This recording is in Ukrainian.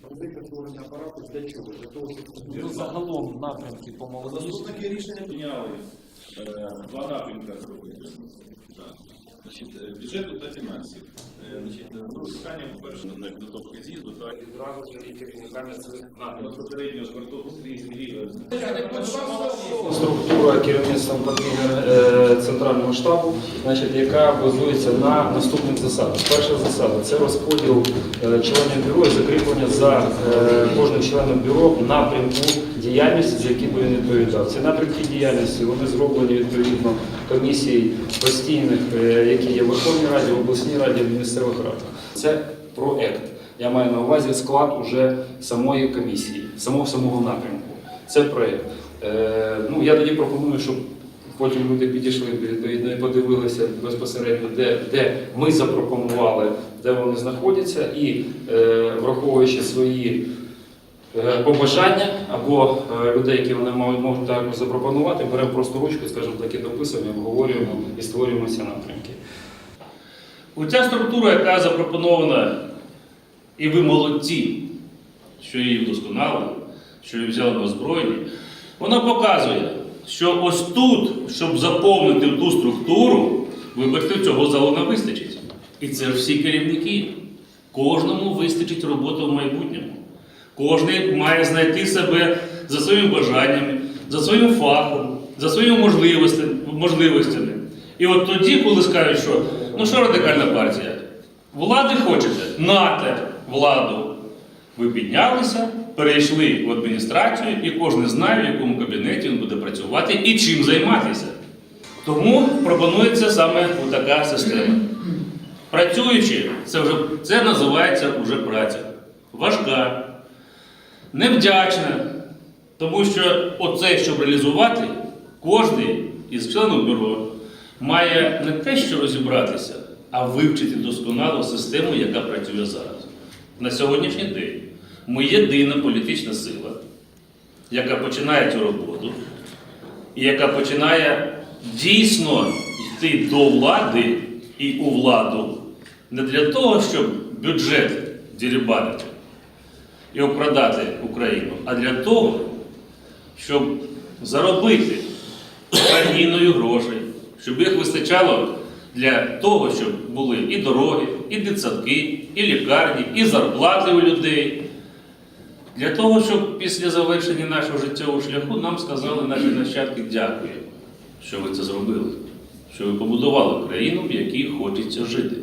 Пропозиція створення апарату для чого? Для того, щоб Ну, загалом напрямки по молодіжі. Заступники рішення прийняли е, два напрямки зробити. Е, бюджету та фінансів. Питання, по-перше, на підготовки з'їзду, так, відразу ж і керівниками безпосередньо звертову Сергійович. структура керівництвом е, центрального штабу, значить, яка базується на наступних засадах. Перша засада це розподіл е, членів бюро і закріплення за е, кожним членом бюро напрямку діяльності, за які би він відповідав. Ці напрямки діяльності вони зроблені відповідно комісій постійних, які є в Верховній Раді, в обласній раді, в місцевих радах. Це проект. Я маю на увазі склад уже самої комісії, самого самого напрямку. Це проект. Е, ну, я тоді пропоную, щоб потім люди підійшли і подивилися безпосередньо, де, де ми запропонували, де вони знаходяться, і е, враховуючи свої е, побажання або е, людей, які вони можуть, також запропонувати, беремо просто ручку, скажімо так, і дописуємо, обговорюємо і створюємо ці напрямки. Оця структура, яка запропонована, і ви молодці, що її вдосконалили, що її взяли на озброєння, вона показує, що ось тут, щоб заповнити ту структуру, вибачте, цього залу не вистачить. І це всі керівники. Кожному вистачить роботи в майбутньому. Кожен має знайти себе за своїми бажаннями, за своїм фахом, за своїми можливостями. І от тоді, коли скажуть, що ну що радикальна партія? Влади хочете? Нате владу. Ви піднялися, перейшли в адміністрацію, і кожен знає, в якому кабінеті він буде працювати і чим займатися. Тому пропонується саме така система. Працюючи, це вже це називається вже праця. Важка, невдячна, тому що оце, щоб реалізувати, кожен із членів бюро має не те, що розібратися, а вивчити досконало систему, яка працює зараз. На сьогоднішній день ми єдина політична сила, яка починає цю роботу, і яка починає дійсно йти до влади і у владу не для того, щоб бюджет дірібанити і обкрадати Україну, а для того, щоб заробити країною грошей, щоб їх вистачало для того, щоб були і дороги, і дитсадки, і лікарні, і зарплати у людей. Для того, щоб після завершення нашого життєвого шляху нам сказали наші нащадки дякую, що ви це зробили, що ви побудували країну, в якій хочеться жити.